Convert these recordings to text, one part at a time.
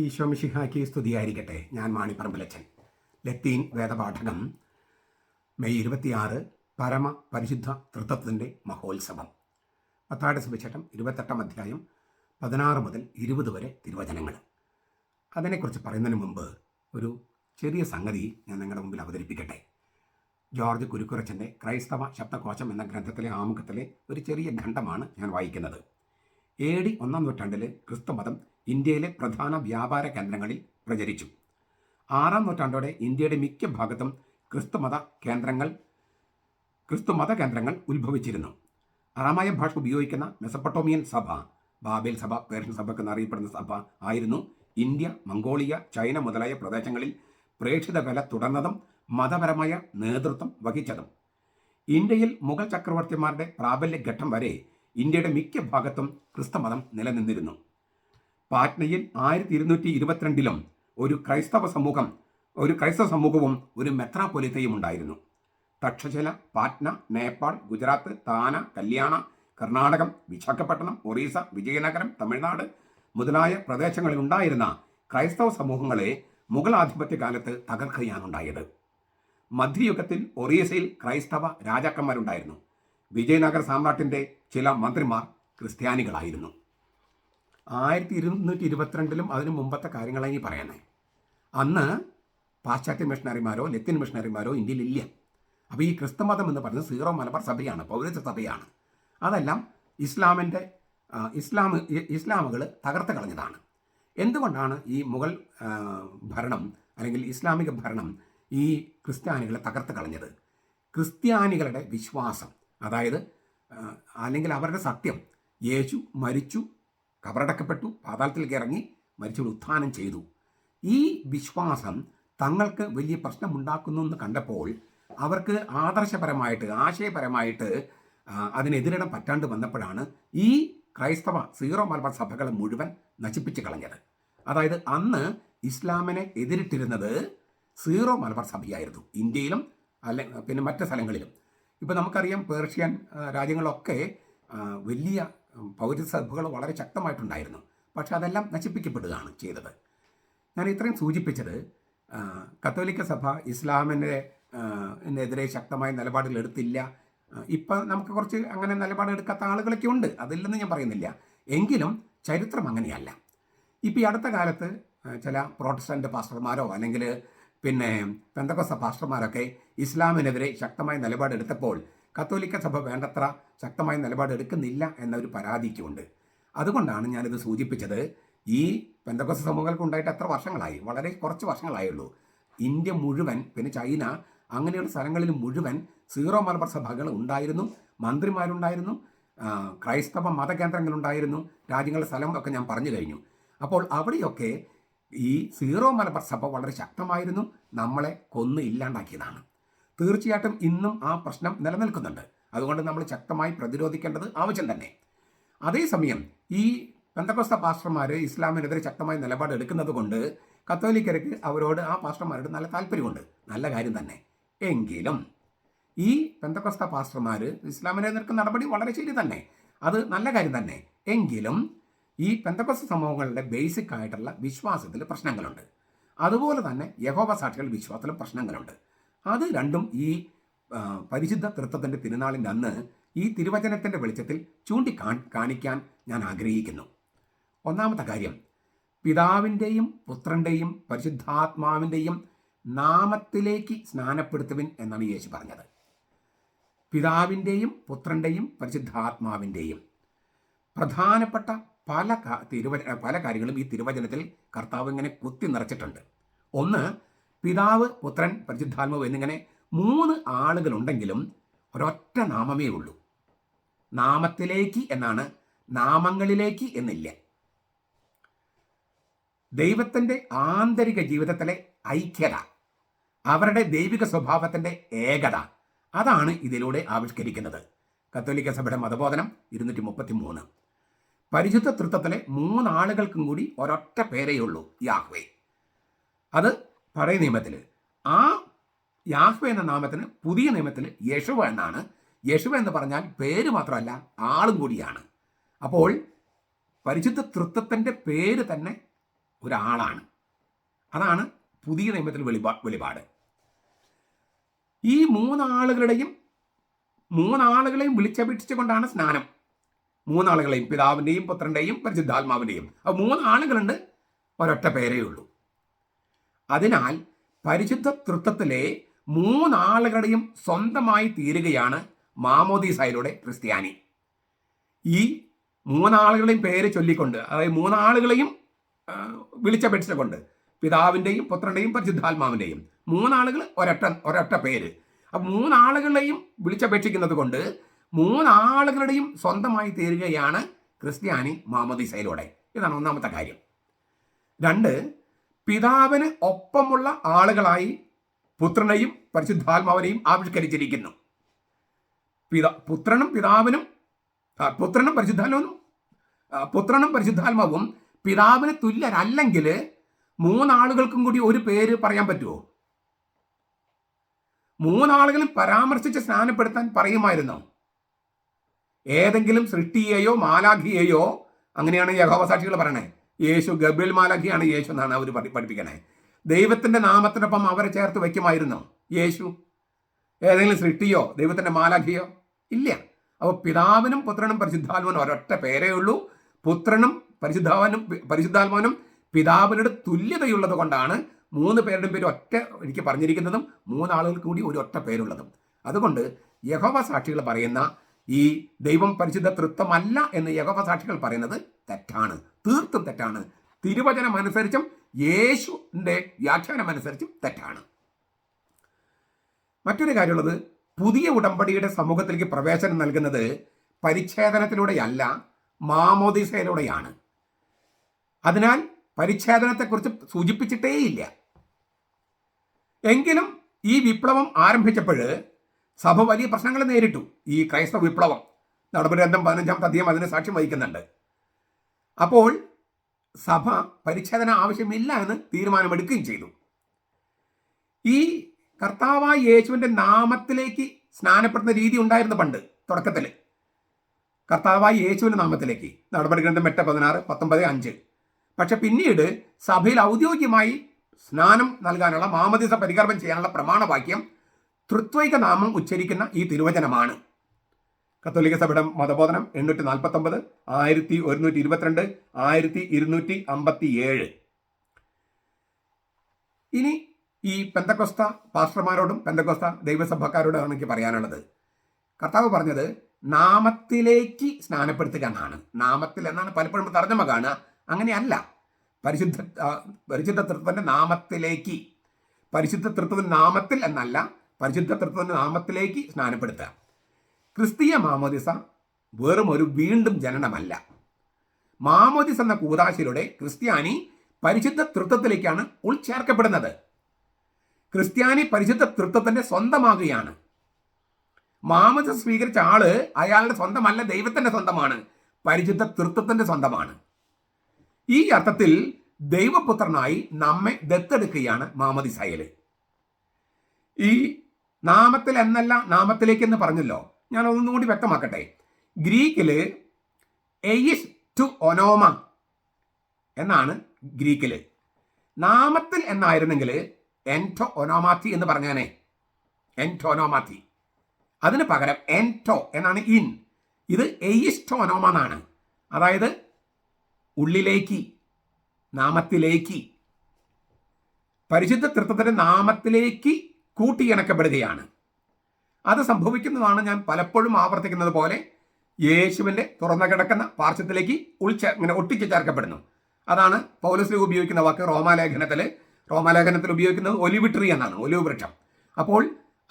ഈശോമിഷിഹാക്കി സ്തുതിയായിരിക്കട്ടെ ഞാൻ മാണിപ്പറമ്പിലച്ചൻ. ലത്തീൻ വേദപാഠകം മെയ് ഇരുപത്തിയാറ് പരമ പരിശുദ്ധ തൃത്വത്തിന്റെ മഹോത്സവം. പത്താട് സുവിശേഷം ഇരുപത്തെട്ടാം അധ്യായം പതിനാറ് മുതൽ ഇരുപത് വരെ തിരുവചനങ്ങൾ. അതിനെക്കുറിച്ച് പറയുന്നതിന് മുമ്പ് ഒരു ചെറിയ സംഗതി ഞാൻ നിങ്ങളുടെ മുമ്പിൽ അവതരിപ്പിക്കട്ടെ. ജോർജ് കുരുക്കുറച്ചന്റെ ക്രൈസ്തവ ശബ്ദകോശം എന്ന ഗ്രന്ഥത്തിലെ ആമുഖത്തിലെ ഒരു ചെറിയ ഖണ്ഡമാണ് ഞാൻ വായിക്കുന്നത്. എ ഡി ഒന്നാം നൂറ്റാണ്ടിൽ ക്രിസ്തുമതം ഇന്ത്യയിലെ പ്രധാന വ്യാപാര കേന്ദ്രങ്ങളിൽ പ്രചരിച്ചു. ആറാം നൂറ്റാണ്ടോടെ ഇന്ത്യയുടെ മിക്ക ഭാഗത്തും ക്രിസ്തുമത കേന്ദ്രങ്ങൾ ക്രിസ്തുമത കേന്ദ്രങ്ങൾ ഉത്ഭവിച്ചിരുന്നു. അറാമായ ഭാഷ ഉപയോഗിക്കുന്ന മെസപ്പട്ടോമിയൻ സഭ ബാബേൽ സഭ പേർഷ്യൻ സഭ എന്നറിയപ്പെടുന്ന സഭ ആയിരുന്നു ഇന്ത്യ മംഗോളിയ ചൈന മുതലായ പ്രദേശങ്ങളിൽ പ്രേക്ഷിത വില തുടർന്നതും മതപരമായ നേതൃത്വം വഹിച്ചതും. ഇന്ത്യയിൽ മുഗൾ ചക്രവർത്തിമാരുടെ പ്രാബല്യഘട്ടം വരെ ഇന്ത്യയുടെ മിക്ക ഭാഗത്തും ക്രിസ്തുമതം നിലനിന്നിരുന്നു. പാറ്റ്നയിൽ ആയിരത്തി ഇരുന്നൂറ്റി ഇരുപത്തിരണ്ടിലും ഒരു ക്രൈസ്തവ സമൂഹം ഒരു ക്രൈസ്തവ സമൂഹവും ഒരു മെത്രാപൊലിത്തയും ഉണ്ടായിരുന്നു. തക്ഷശില പാറ്റ്ന നേപ്പാൾ ഗുജറാത്ത് താന കല്യാണ കർണാടകം വിശാഖപട്ടണം ഒറീസ വിജയനഗരം തമിഴ്നാട് മുതലായ പ്രദേശങ്ങളിൽ ഉണ്ടായിരുന്ന ക്രൈസ്തവ സമൂഹങ്ങളെ മുഗൾ ആധിപത്യ കാലത്ത് തകർക്കുകയാണുണ്ടായത്. മധ്യയുഗത്തിൽ ഒറീസയിൽ ക്രൈസ്തവ രാജാക്കന്മാരുണ്ടായിരുന്നു. വിജയനഗര സാമ്രാട്ടിന്റെ ചില മന്ത്രിമാർ ക്രിസ്ത്യാനികളായിരുന്നു. ആയിരത്തി ഇരുന്നൂറ്റി ഇരുപത്തിരണ്ടിലും അതിനു മുമ്പത്തെ കാര്യങ്ങളാണ് ഇനി പറയുന്നത് അന്ന് പാശ്ചാത്യ മിഷണറിമാരോ ലത്തിൻ മിഷണറിമാരോ ഇന്ത്യയിലില്ല. അപ്പോൾ ഈ ക്രിസ്തുമതം എന്ന് പറയുന്നത് സീറോ മലബാർ സഭയാണ് പൗരത്വ സഭയാണ്. അതെല്ലാം ഇസ്ലാമിന്റെ ഇസ്ലാം ഇസ്ലാമുകൾ തകർത്ത് കളഞ്ഞതാണ്. എന്തുകൊണ്ടാണ് ഈ മുഗൾ ഭരണം അല്ലെങ്കിൽ ഇസ്ലാമിക ഭരണം ഈ ക്രിസ്ത്യാനികളെ തകർത്ത് കളഞ്ഞത്? ക്രിസ്ത്യാനികളുടെ വിശ്വാസം അതായത് അല്ലെങ്കിൽ അവരുടെ സത്യം യേശു മരിച്ചു കബറടക്കപ്പെട്ടു പാതാളത്തിലേക്ക് ഇറങ്ങി മരിച്ചവർ ഉത്ഥാനം ചെയ്തു. ഈ വിശ്വാസം തങ്ങൾക്ക് വലിയ പ്രശ്നമുണ്ടാക്കുന്നു എന്ന് കണ്ടപ്പോൾ അവർക്ക് ആദർശപരമായിട്ട് ആശയപരമായിട്ട് അതിനെതിരിടം പറ്റാണ്ട് വന്നപ്പോഴാണ് ഈ ക്രൈസ്തവ സീറോ മലബാർ സഭകളെ മുഴുവൻ നശിപ്പിച്ച് കളഞ്ഞത്. അതായത് അന്ന് ഇസ്ലാമിനെ എതിരിട്ടിരുന്നത് സീറോ മലബാർ സഭയായിരുന്നു. ഇന്ത്യയിലും അല്ലെ പിന്നെ മറ്റ് സ്ഥലങ്ങളിലും. ഇപ്പോൾ നമുക്കറിയാം പേർഷ്യൻ രാജ്യങ്ങളൊക്കെ വലിയ ഉം, പൗരത്വ സഭകൾ വളരെ ശക്തമായിട്ടുണ്ടായിരുന്നു. പക്ഷെ അതെല്ലാം നശിപ്പിക്കപ്പെടുകയാണ് ചെയ്തത്. ഞാൻ ഇത്രയും സൂചിപ്പിച്ചത് കത്തോലിക്ക സഭ ഇസ്ലാമിന്റെ എതിരെ ശക്തമായ എടുത്തില്ല. ഇപ്പം നമുക്ക് കുറച്ച് അങ്ങനെ നിലപാടെടുക്കാത്ത ആളുകളൊക്കെ ഉണ്ട്. അതില്ലെന്ന് ഞാൻ പറയുന്നില്ല. എങ്കിലും ചരിത്രം അങ്ങനെയല്ല. ഇപ്പോൾ ഈ അടുത്ത കാലത്ത് ചില പ്രോട്ടസ്റ്റന്റ് പാസ്റ്റർമാരോ അല്ലെങ്കിൽ പിന്നെ പെന്തക്കോസ പാസ്റ്റർമാരൊക്കെ ഇസ്ലാമിനെതിരെ ശക്തമായ നിലപാടെടുത്തപ്പോൾ കത്തോലിക്ക സഭ വേണ്ടത്ര ശക്തമായ നിലപാടെടുക്കുന്നില്ല എന്നൊരു പരാതിക്കുണ്ട്. അതുകൊണ്ടാണ് ഞാനിത് സൂചിപ്പിച്ചത്. ഈ പെന്തക്കോസ് സമൂഹങ്ങൾക്ക് ഉണ്ടായിട്ട് എത്ര വർഷങ്ങളായി? വളരെ കുറച്ച് വർഷങ്ങളായുള്ളൂ. ഇന്ത്യ മുഴുവൻ പിന്നെ ചൈന അങ്ങനെയുള്ള സ്ഥലങ്ങളിൽ മുഴുവൻ സീറോ മലബാർ സഭകൾ ഉണ്ടായിരുന്നു മന്ത്രിമാരുണ്ടായിരുന്നു ക്രൈസ്തവ മതകേന്ദ്രങ്ങളുണ്ടായിരുന്നു രാജ്യങ്ങളുടെ ഒക്കെ ഞാൻ പറഞ്ഞു കഴിഞ്ഞു. അപ്പോൾ അവിടെയൊക്കെ ഈ സീറോ മലബാർ സഭ വളരെ ശക്തമായിരുന്നു നമ്മളെ കൊന്ന് ഇല്ലാണ്ടാക്കിയതാണ്. തീർച്ചയായിട്ടും ഇന്നും ആ പ്രശ്നം നിലനിൽക്കുന്നുണ്ട്. അതുകൊണ്ട് നമ്മൾ ശക്തമായി പ്രതിരോധിക്കേണ്ടത് ആവശ്യം തന്നെ. അതേസമയം ഈ പെന്തക്കോസ്ത പാസ്റ്റർമാർ ഇസ്ലാമിനെതിരെ ശക്തമായ നിലപാട് എടുക്കുന്നത് കൊണ്ട് കത്തോലിക്കർക്ക് അവരോട് ആ പാസ്റ്റർമാരോട് നല്ല താല്പര്യമുണ്ട്. നല്ല കാര്യം തന്നെ. എങ്കിലും ഈ പെന്തക്കോസ്ത പാസ്റ്റർമാർ ഇസ്ലാമിനെ നിൽക്കുന്ന നടപടി വളരെ ശരി തന്നെ. അത് നല്ല കാര്യം തന്നെ. എങ്കിലും ഈ പെന്തക്കോസ്ത സമൂഹങ്ങളുടെ ബേസിക് ആയിട്ടുള്ള വിശ്വാസത്തിൽ പ്രശ്നങ്ങളുണ്ട്. അതുപോലെ തന്നെ യഹോവ സാക്ഷികളുടെ വിശ്വാസത്തിലും പ്രശ്നങ്ങളുണ്ട്. അത് രണ്ടും ഈ പരിശുദ്ധ തൃത്വത്തിന്റെ തിരുനാളിന്റെ അന്ന് ഈ തിരുവചനത്തിന്റെ വെളിച്ചത്തിൽ ചൂണ്ടിക്കാ കാണിക്കാൻ ഞാൻ ആഗ്രഹിക്കുന്നു. ഒന്നാമത്തെ കാര്യം പിതാവിന്റെയും പുത്രന്റെയും പരിശുദ്ധാത്മാവിന്റെയും നാമത്തിലേക്ക് സ്നാനപ്പെടുത്തുവിൻ എന്നാണ് യേശു പറഞ്ഞത്. പിതാവിന്റെയും പുത്രന്റെയും പരിശുദ്ധാത്മാവിന്റെയും പ്രധാനപ്പെട്ട പല തിരുവ പല കാര്യങ്ങളും ഈ തിരുവചനത്തിൽ കർത്താവ് ഇങ്ങനെ കുത്തി നിറച്ചിട്ടുണ്ട്. ഒന്ന് പിതാവ് പുത്രൻ പരിശുദ്ധാത്മാവ് എന്നിങ്ങനെ മൂന്ന് ആളുകളുണ്ടെങ്കിലും ഒരൊറ്റ നാമമേ ഉള്ളൂ. നാമത്തിലേക്ക് എന്നാണ് നാമങ്ങളിലേക്ക് എന്നില്ല. ദൈവത്തിന്റെ ആന്തരിക ജീവിതത്തിലെ ഐക്യത അവരുടെ ദൈവിക സ്വഭാവത്തിന്റെ ഏകത അതാണ് ഇതിലൂടെ ആവിഷ്കരിക്കുന്നത്. കത്തോലിക്ക സഭയുടെ മതബോധനം ഇരുന്നൂറ്റി മുപ്പത്തി മൂന്ന് പരിശുദ്ധ തൃത്വത്തിലെ മൂന്നാളുകൾക്കും കൂടി ഒരൊറ്റ പേരേ ഉള്ളൂ യാഹ്വേ. അത് പഴയ നിയമത്തിൽ ആ യാഹ്വ എന്ന നാമത്തിന് പുതിയ നിയമത്തിൽ യശുവ എന്നാണ്. യശുവ എന്ന് പറഞ്ഞാൽ പേര് മാത്രമല്ല ആളും കൂടിയാണ്. അപ്പോൾ പരിശുദ്ധ തൃത്വത്തിന്റെ പേര് തന്നെ ഒരാളാണ്. അതാണ് പുതിയ നിയമത്തിൽ വെളിപാ വെളിപാട്. ഈ മൂന്നാളുകളുടെയും മൂന്നാളുകളെയും വിളിച്ചപേക്ഷിച്ചുകൊണ്ടാണ് സ്നാനം. മൂന്നാളുകളെയും പിതാവിന്റെയും പുത്രന്റെയും പരിശുദ്ധാത്മാവിന്റെയും അപ്പോൾ മൂന്നാളുകളുണ്ട് ഒരൊറ്റ പേരേ ഉള്ളൂ. അതിനാൽ പരിശുദ്ധ തൃത്വത്തിലെ മൂന്നാളുകളുടെയും സ്വന്തമായി തീരുകയാണ് മാമോദീസായിലൂടെ ക്രിസ്ത്യാനി. ഈ മൂന്നാളുകളെയും പേര് ചൊല്ലിക്കൊണ്ട് അതായത് മൂന്നാളുകളെയും വിളിച്ചപേക്ഷിച്ചുകൊണ്ട് പിതാവിന്റെയും പുത്രന്റെയും പരിശുദ്ധാത്മാവിന്റെയും മൂന്നാളുകൾ ഒരൊറ്റ ഒരൊറ്റ പേര്. അപ്പം മൂന്നാളുകളെയും വിളിച്ചപേക്ഷിക്കുന്നത് കൊണ്ട് മൂന്നാളുകളുടെയും സ്വന്തമായി തീരുകയാണ് ക്രിസ്ത്യാനി മാമോദീസയിലൂടെ. ഇതാണ് ഒന്നാമത്തെ കാര്യം. രണ്ട് പിതാവിന് ഒപ്പമുള്ള ആളുകളായി പുത്രനെയും പരിശുദ്ധാത്മാവിനെയും ആവിഷ്കരിച്ചിരിക്കുന്നു. പിതാ പുത്രനും പിതാവിനും പുത്രനും പരിശുദ്ധാത്മാവും പുത്രനും പരിശുദ്ധാത്മാവും പിതാവിന് തുല്യരല്ലെങ്കിൽ മൂന്നാളുകൾക്കും കൂടി ഒരു പേര് പറയാൻ പറ്റുമോ മൂന്നാളുകളും പരാമർശിച്ച് സ്നാനപ്പെടുത്താൻ പറയുമായിരുന്നു. ഏതെങ്കിലും സൃഷ്ടിയെയോ മാലാഖിയെയോ അങ്ങനെയാണ് യഹോവ സാക്ഷികൾ പറയണേ. യേശു ഗബ്രിൽ മാലാഖിയാണ് യേശു എന്നാണ് അവർ പഠിപ്പിക്കണേ. ദൈവത്തിന്റെ നാമത്തിനൊപ്പം അവരെ ചേർത്ത് വയ്ക്കുമായിരുന്നു. യേശു ഏതെങ്കിലും സൃഷ്ടിയോ ദൈവത്തിന്റെ മാലാഖിയോ? ഇല്ല. അപ്പോൾ പിതാവിനും പുത്രനും പരിശുദ്ധാത്മനും ഒരൊറ്റ പേരേ ഉള്ളൂ. പുത്രനും പരിശുദ്ധാവനും പരിശുദ്ധാത്മാനും പിതാവിനോട് തുല്യതയുള്ളത് കൊണ്ടാണ് മൂന്ന് പേരുടെ പേര് ഒറ്റ എനിക്ക് പറഞ്ഞിരിക്കുന്നതും മൂന്നാളുകൾക്ക് കൂടി ഒരു ഒറ്റ പേരുള്ളതും. അതുകൊണ്ട് യഹോവ സാക്ഷികൾ പറയുന്ന ഈ ദൈവം പരിശുദ്ധ തൃത്വമല്ല എന്ന് യഹോവ സാക്ഷികൾ പറയുന്നത് തെറ്റാണ്. തീർത്തും തെറ്റാണ്. തിരുവചനം അനുസരിച്ചും യേശുവിന്റെ വ്യാഖ്യാനം അനുസരിച്ചും തെറ്റാണ്. മറ്റൊരു കാര്യമുള്ളത് പുതിയ ഉടമ്പടിയുടെ സമൂഹത്തിലേക്ക് പ്രവേശനം നൽകുന്നത് പരിച്ഛേദനത്തിലൂടെയല്ല മാമോദിസയിലൂടെയാണ്. അതിനാൽ പരിച്ഛേദനത്തെക്കുറിച്ച് സൂചിപ്പിച്ചിട്ടേയില്ല. എങ്കിലും ഈ വിപ്ലവം ആരംഭിച്ചപ്പോൾ സഭ വലിയ പ്രശ്നങ്ങൾ നേരിട്ടു. ഈ ക്രൈസ്തവ വിപ്ലവം. നടപടിഗ്രന്ഥം പതിനഞ്ചാമത്തെ അധികം അതിന് സാക്ഷ്യം വഹിക്കുന്നുണ്ട്. അപ്പോൾ സഭ പരിച്ഛേദന ആവശ്യമില്ല എന്ന് തീരുമാനമെടുക്കുകയും ചെയ്തു. ഈ കർത്താവായ യേശുവിന്റെ നാമത്തിലേക്ക് സ്നാനപ്പെടുന്ന രീതി ഉണ്ടായിരുന്നു പണ്ട് തുടക്കത്തിൽ. കർത്താവായ യേശുവിന്റെ നാമത്തിലേക്ക്. നടപടി ഗ്രന്ഥം എട്ട് പതിനാറ് പത്തൊമ്പത് അഞ്ച്. പക്ഷെ പിന്നീട് സഭയിൽ ഔദ്യോഗികമായി സ്നാനം നൽകാനുള്ള മാമദിസ പരികർമ്മം ചെയ്യാനുള്ള പ്രമാണവാക്യം തൃത്വൈക നാമം ഉച്ചരിക്കുന്ന ഈ തിരുവചനമാണ്. കത്തോലിക്ക സഭയുടെ മതബോധനം എണ്ണൂറ്റി നാൽപ്പത്തൊമ്പത് ആയിരത്തി ഒരുന്നൂറ്റി ഇരുപത്തിരണ്ട് ആയിരത്തി ഇരുന്നൂറ്റി അമ്പത്തി ഏഴ് ഇനി ഈ പെന്തക്കൊസ്ത പാസ്റ്റർമാരോടും പെന്തക്കൊസ്ത ദൈവസഭക്കാരോടും എനിക്ക് പറയാനുള്ളത്. കർത്താവ് പറഞ്ഞത് നാമത്തിലേക്ക് സ്നാനപ്പെടുത്തുക എന്നാണ് നാമത്തിൽ എന്നാണ് പലപ്പോഴും തർജമ കാണുക. അങ്ങനെയല്ല. പരിശുദ്ധ പരിശുദ്ധ തൃത്വന്റെ നാമത്തിലേക്ക്. പരിശുദ്ധ തൃത്വത്തിന്റെ നാമത്തിൽ എന്നല്ല പരിശുദ്ധ തൃത്വത്തിന്റെ നാമത്തിലേക്ക് സ്നാനപ്പെടുത്തുക. ക്രിസ്തീയ മാമോദിസ വെറും ഒരു വീണ്ടും ജനനമല്ല. മാമോദിസ് എന്ന കൂതാശിലൂടെ ക്രിസ്ത്യാനി പരിശുദ്ധ തൃത്വത്തിലേക്കാണ് ഉൾച്ചേർക്കപ്പെടുന്നത്. ക്രിസ്ത്യാനി പരിശുദ്ധ തൃത്വത്തിന്റെ സ്വന്തമാകുകയാണ്. മാമോദിസ സ്വീകരിച്ച ആൾ അയാളുടെ സ്വന്തമല്ല ദൈവത്തിന്റെ സ്വന്തമാണ്. പരിശുദ്ധ തൃത്വത്തിന്റെ സ്വന്തമാണ്. ഈ അർത്ഥത്തിൽ ദൈവപുത്രനായി നമ്മെ ദത്തെടുക്കുകയാണ് മാമദിസായൽ. ഈ നാമത്തിൽ എന്നല്ല നാമത്തിലേക്ക് എന്ന് പറഞ്ഞല്ലോ. ഞാൻ ഒന്നും കൂടി വ്യക്തമാക്കട്ടെ. ഗ്രീക്കിൽ എയിസ് ടു ഒനോമ എന്നാണ് ഗ്രീക്കിൽ. നാമത്തിൽ എന്നായിരുന്നെങ്കിൽ എന്റോ ഒനോമാത്തി എന്ന് പറഞ്ഞാനേ. എന്റോനോമാത്തി അതിന് പകരം എന്റോ എന്നാണ് ഇൻ. ഇത് എയിസ്റ്റോ ഒനോമ എന്നാണ്. അതായത് ഉള്ളിലേക്ക് നാമത്തിലേക്ക്. പരിശുദ്ധ തൃത്വത്തിന്റെ നാമത്തിലേക്ക് കൂട്ടിയിണക്കപ്പെടുകയാണ്. അത് സംഭവിക്കുന്നതാണ് ഞാൻ പലപ്പോഴും ആവർത്തിക്കുന്നത് പോലെ യേശുവിന്റെ തുറന്നു കിടക്കുന്ന പാർശ്വത്തിലേക്ക് ഉൾച്ച ഇങ്ങനെ ഒട്ടിച്ചു ചേർക്കപ്പെടുന്നു. അതാണ് പൗലസിൽ ഉപയോഗിക്കുന്ന വാക്ക് റോമാലേഖനത്തിൽ. റോമാലേഖനത്തിൽ ഉപയോഗിക്കുന്നത് ഒലിവ് ട്രീ എന്നാണ് ഒലിവ് വൃക്ഷം. അപ്പോൾ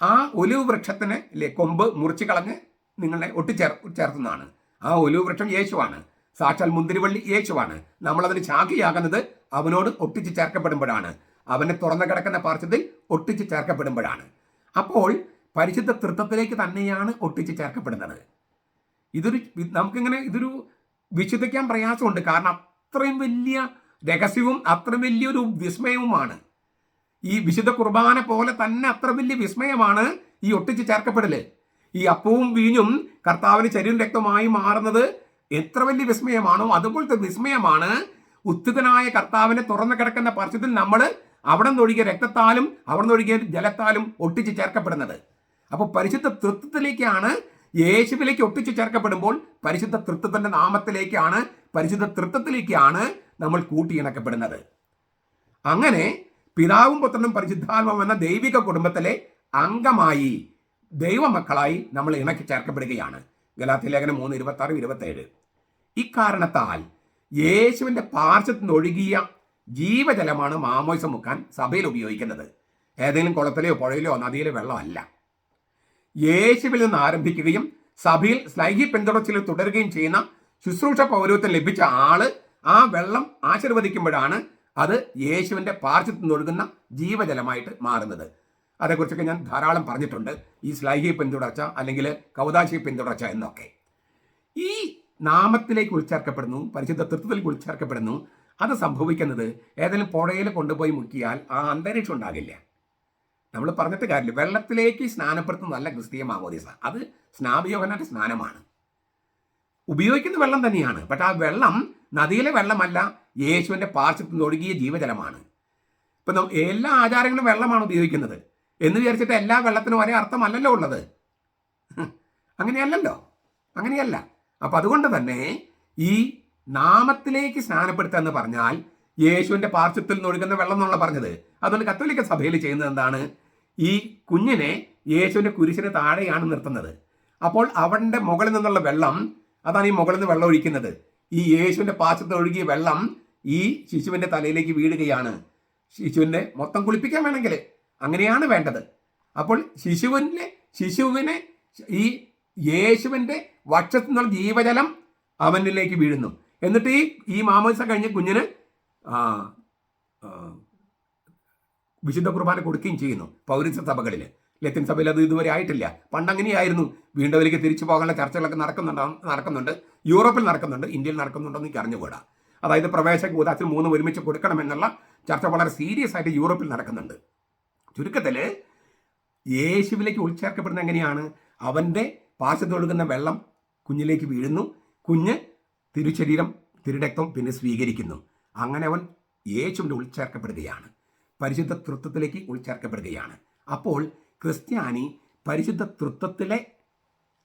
ആ ഒലിവ് വൃക്ഷത്തിന് കൊമ്പ് മുറിച്ച് കളഞ്ഞ് നിങ്ങളെ ഒട്ടിച്ചേർ ചേർത്തുന്നതാണ്. ആ ഒലിവ് വൃക്ഷം യേശുവാണ്. സാക്ഷാൽ മുന്തിരിവള്ളി യേശുവാണ്. നമ്മളതിന് ചാക്കിയാകുന്നത് അവനോട് ഒട്ടിച്ച് ചേർക്കപ്പെടുമ്പോഴാണ്. അവനെ തുറന്നു കിടക്കുന്ന പാർശ്വത്തിൽ ഒട്ടിച്ച് ചേർക്കപ്പെടുമ്പോഴാണ്. അപ്പോൾ പരിശുദ്ധ തൃത്വത്തിലേക്ക് തന്നെയാണ് ഒട്ടിച്ച് ചേർക്കപ്പെടുന്നത്. ഇതൊരു നമുക്കിങ്ങനെ ഇതൊരു വിശുദ്ധിക്കാൻ പ്രയാസമുണ്ട്. കാരണം അത്രയും വലിയ രഹസ്യവും അത്ര വലിയൊരു വിസ്മയവുമാണ്. ഈ വിശുദ്ധ കുർബാന പോലെ തന്നെ അത്ര വലിയ വിസ്മയമാണ് ഈ ഒട്ടിച്ച് ചേർക്കപ്പെടൽ. ഈ അപ്പവും വീഞ്ഞും കർത്താവിന് ശരീരം രക്തമായി മാറുന്നത് എത്ര വലിയ വിസ്മയമാണോ അതുപോലത്തെ വിസ്മയമാണ് ഉത്തുകനായ കർത്താവിനെ തുറന്നു കിടക്കുന്ന പരസ്യത്തിൽ നമ്മൾ അവിടെ നിന്നൊഴുകിയ രക്തത്താലും അവിടെ നിന്നൊഴുകിയ ജലത്താലും ഒട്ടിച്ച് ചേർക്കപ്പെടുന്നത്. അപ്പോൾ പരിശുദ്ധ തൃത്വത്തിലേക്കാണ് യേശുവിലേക്ക് ഒട്ടിച്ചു ചേർക്കപ്പെടുമ്പോൾ പരിശുദ്ധ തൃത്വത്തിന്റെ നാമത്തിലേക്കാണ് പരിശുദ്ധ തൃത്വത്തിലേക്കാണ് നമ്മൾ കൂട്ടിയിണക്കപ്പെടുന്നത്. അങ്ങനെ പിതാവും പുത്രനും പരിശുദ്ധാത്മാവും എന്ന ദൈവിക കുടുംബത്തിലെ അംഗമായി ദൈവമക്കളായി നമ്മൾ ഇണക്കി ചേർക്കപ്പെടുകയാണ്. ഗലാത്തി ലേഖനം മൂന്ന് ഇരുപത്തി ആറ് ഇരുപത്തി ഏഴ് ഇക്കാരണത്താൽ യേശുവിന്റെ പാർശ്വത്തിൽ നിന്ന് ഒഴുകിയ ജീവജലമാണ് മാമോയിസം മുക്കാൻ സഭയിൽ ഉപയോഗിക്കുന്നത്. ഏതെങ്കിലും കുളത്തിലെയോ പുഴയിലോ നദിയിലോ വെള്ളമല്ല യേശുവിൽ നിന്ന് ആരംഭിക്കുകയും സഭയിൽ സ്ലൈഹി പിന്തുടർച്ചയിൽ തുടരുകയും ചെയ്യുന്ന ശുശ്രൂഷ പൗരത്വം ലഭിച്ച ആൾ ആ വെള്ളം ആശീർവദിക്കുമ്പോഴാണ് അത് യേശുവിന്റെ പാർശ്വത്തിൽ നിന്നൊഴുകുന്ന ജീവജലമായിട്ട് മാറുന്നത്. അതേക്കുറിച്ചൊക്കെ ഞാൻ ധാരാളം പറഞ്ഞിട്ടുണ്ട്. ഈ സ്ലൈഹി പിന്തുടർച്ച അല്ലെങ്കിൽ കൗതാശി പിന്തുടർച്ച എന്നൊക്കെ. ഈ നാമത്തിലേക്ക് ഉൾച്ചേർക്കപ്പെടുന്നു പരിശുദ്ധ തൃത്വത്തിൽ ഉൾച്ചേർക്കപ്പെടുന്നു അത് സംഭവിക്കുന്നത് ഏതെങ്കിലും പുഴയിൽ കൊണ്ടുപോയി മുക്കിയാൽ ആ അന്തരീക്ഷം ഉണ്ടാകില്ല. നമ്മൾ പറഞ്ഞിട്ട് കാര്യമില്ല. വെള്ളത്തിലേക്ക് സ്നാനപ്പെടുത്തുന്ന നല്ല ക്രിസ്തീയ മാമോദീസ അത് സ്നാപയോഹനാന്റെ സ്നാനമാണ്. ഉപയോഗിക്കുന്ന വെള്ളം തന്നെയാണ്. പക്ഷെ ആ വെള്ളം നദിയിലെ വെള്ളമല്ല യേശുവിന്റെ പാർശ്വത്തിൽ ഒഴുകിയ ജീവജലമാണ്. ഇപ്പം എല്ലാ ആചാരങ്ങളും വെള്ളമാണ് ഉപയോഗിക്കുന്നത്. എന്ന് വിചാരിച്ചിട്ട് എല്ലാ വെള്ളത്തിനും ഒരേ അർത്ഥമല്ലല്ലോ ഉള്ളത്. അങ്ങനെയല്ലല്ലോ. അങ്ങനെയല്ല. അപ്പം അതുകൊണ്ട് തന്നെ ഈ നാമത്തിലേക്ക് സ്നാനപ്പെടുത്തുക എന്ന് പറഞ്ഞാൽ യേശുവിന്റെ പാർശ്വത്തിൽ നിന്ന് ഒഴുകുന്ന വെള്ളം എന്നുള്ള പറഞ്ഞത്. അതുകൊണ്ട് കത്തോലിക്ക സഭയിൽ ചെയ്യുന്നത് എന്താണ്? ഈ കുഞ്ഞിനെ യേശുവിന്റെ കുരിശിന് താഴെയാണ് നിർത്തുന്നത്. അപ്പോൾ അവന്റെ മുകളിൽ നിന്നുള്ള വെള്ളം അതാണ് ഈ മുകളിൽ നിന്ന് വെള്ളം ഒഴിക്കുന്നത്. ഈ യേശുവിന്റെ പാർശ്വത്തിൽ ഒഴുകിയ വെള്ളം ഈ ശിശുവിന്റെ തലയിലേക്ക് വീഴുകയാണ്. ശിശുവിനെ മൊത്തം കുളിപ്പിക്കാൻ വേണമെങ്കിൽ അങ്ങനെയാണ് വേണ്ടത്. അപ്പോൾ ശിശുവിനെ ശിശുവിനെ ഈ യേശുവിന്റെ വക്ഷത്തിൽ നിന്നുള്ള ജീവജലം അവനിലേക്ക് വീഴുന്നു. എന്നിട്ട് ഈ ഈ മാമോദിസ കഴിഞ്ഞ കുഞ്ഞിന് വിശുദ്ധ കുർബാന കൊടുക്കുകയും ചെയ്യുന്നു പൗരസ്യ സഭകളിൽ ലത്തിൻ സഭയിൽ അത് ഇതുവരെ ആയിട്ടില്ല. പണ്ട് അങ്ങനെയായിരുന്നു വീണ്ടവരിലേക്ക് തിരിച്ചു പോകാനുള്ള ചർച്ചകളൊക്കെ നടക്കുന്നുണ്ട് നടക്കുന്നുണ്ട്. യൂറോപ്പിൽ നടക്കുന്നുണ്ട് ഇന്ത്യയിൽ നടക്കുന്നുണ്ടെന്ന് എനിക്ക് അറിഞ്ഞുകൂടാ. അതായത് പ്രവേശ കൂതാത്തിൽ മൂന്ന് ഒരുമിച്ച് കൊടുക്കണമെന്നുള്ള ചർച്ച വളരെ സീരിയസ് ആയിട്ട് യൂറോപ്പിൽ നടക്കുന്നുണ്ട്. ചുരുക്കത്തിൽ യേശുവിലേക്ക് ഉൾച്ചേർക്കപ്പെടുന്ന എങ്ങനെയാണ്? അവന്റെ പാശത്തൊഴുകുന്ന വെള്ളം കുഞ്ഞിലേക്ക് വീഴുന്നു. കുഞ്ഞ് തിരുശരീരം തിരുരക്തം പിന്നെ സ്വീകരിക്കുന്നു. അങ്ങനെ അവൻ യേശുവിന്റെ ഉൾച്ചേർക്കപ്പെടുകയാണ്. പരിശുദ്ധ തൃത്വത്തിലേക്ക് ഉൾച്ചേർക്കപ്പെടുകയാണ്. അപ്പോൾ ക്രിസ്ത്യാനി പരിശുദ്ധ തൃത്വത്തിലെ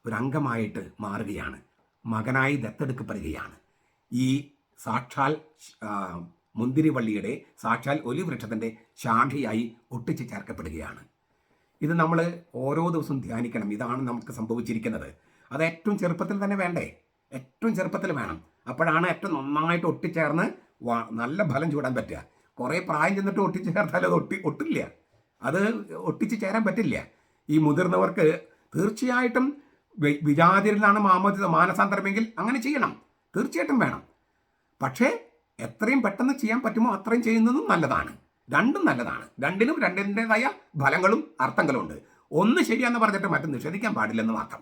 ഒരു അംഗമായിട്ട് മാറുകയാണ്. മകനായി ദത്തെടുക്കപ്പെടുകയാണ്. ഈ സാക്ഷാൽ മുന്തിരിവള്ളിയുടെ സാക്ഷാൽ ഒലിവൃക്ഷത്തിന്റെ ശാഖയായി ഒട്ടിച്ച് ചേർക്കപ്പെടുകയാണ്. ഇത് നമ്മൾ ഓരോ ദിവസവും ധ്യാനിക്കണം. ഇതാണ് നമുക്ക് സംഭവിച്ചിരിക്കുന്നത്. അത് ഏറ്റവും ചെറുപ്പത്തിൽ തന്നെ വേണ്ടേ? ഏറ്റവും ചെറുപ്പത്തിൽ വേണം. അപ്പോഴാണ് ഏറ്റവും നന്നായിട്ട് ഒട്ടിച്ചേർന്ന് നല്ല ഫലം ചൂടാൻ പറ്റുക. കുറേ പ്രായം ചെന്നിട്ട് ഒട്ടിച്ചു ചേർത്താൽ അത് ഒട്ടി ഒട്ടില്ല. അത് ഒട്ടിച്ച് ചേരാൻ പറ്റില്ല. ഈ മുതിർന്നവർക്ക് തീർച്ചയായിട്ടും വിജാതിരിലാണ് മാമോദിത മാനസാന്തരമെങ്കിൽ അങ്ങനെ ചെയ്യണം. തീർച്ചയായിട്ടും വേണം. പക്ഷേ എത്രയും പെട്ടെന്ന് ചെയ്യാൻ പറ്റുമോ അത്രയും ചെയ്യുന്നതും നല്ലതാണ്. രണ്ടും നല്ലതാണ്. രണ്ടിനും രണ്ടിന്റെതായ ഫലങ്ങളും അർത്ഥങ്ങളും ഉണ്ട് ഒന്ന് ശരിയാന്ന് പറഞ്ഞിട്ട് മറ്റും നിഷേധിക്കാൻ പാടില്ലെന്ന് മാത്രം.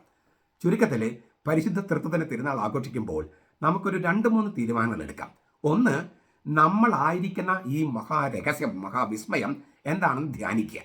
ചുരുക്കത്തിൽ പരിശുദ്ധ തൃത്വത്തിന്റെ തിരുനാൾ ആഘോഷിക്കുമ്പോൾ നമുക്കൊരു രണ്ട് മൂന്ന് തീരുമാനങ്ങൾ എടുക്കാം. ഒന്ന് നമ്മളായിരിക്കുന്ന ഈ മഹാരഹസ്യം മഹാവിസ്മയം എന്താണെന്ന് ധ്യാനിക്കുക.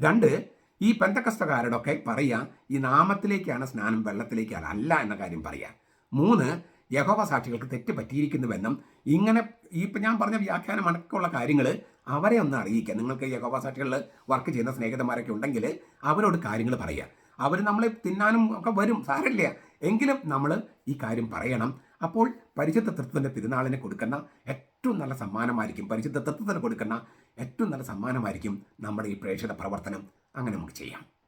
രണ്ട് ഈ പെന്തക്കസ്തകാരോടൊക്കെ പറയുക ഈ നാമത്തിലേക്കാണ് സ്നാനം വെള്ളത്തിലേക്കാണ് അല്ല എന്ന കാര്യം പറയുക. മൂന്ന് യഹോവ സാക്ഷികൾക്ക് തെറ്റ് പറ്റിയിരിക്കുന്നുവെന്നും ഇങ്ങനെ ഈ ഇപ്പം ഞാൻ പറഞ്ഞ വ്യാഖ്യാനം അടക്കമുള്ള കാര്യങ്ങൾ അവരെ ഒന്ന് അറിയിക്കുക. നിങ്ങൾക്ക് യഹോവ സാക്ഷികളിൽ വർക്ക് ചെയ്യുന്ന സ്നേഹിതന്മാരൊക്കെ ഉണ്ടെങ്കിൽ അവരോട് കാര്യങ്ങൾ പറയുക. അവർ നമ്മളെ തിന്നാനും ഒക്കെ വരും. സാരമില്ല. എങ്കിലും നമ്മൾ ഈ കാര്യം പറയണം. അപ്പോൾ പരിശുദ്ധ തത്വത്തിന്റെ തിരുനാളിനെ കൊടുക്കുന്ന ഏറ്റവും നല്ല സമ്മാനമായിരിക്കും. പരിശുദ്ധ തത്വത്തിന് കൊടുക്കുന്ന ഏറ്റവും നല്ല സമ്മാനമായിരിക്കും നമ്മുടെ ഈ പ്രേക്ഷക പ്രവർത്തനം. അങ്ങനെ നമുക്ക് ചെയ്യാം.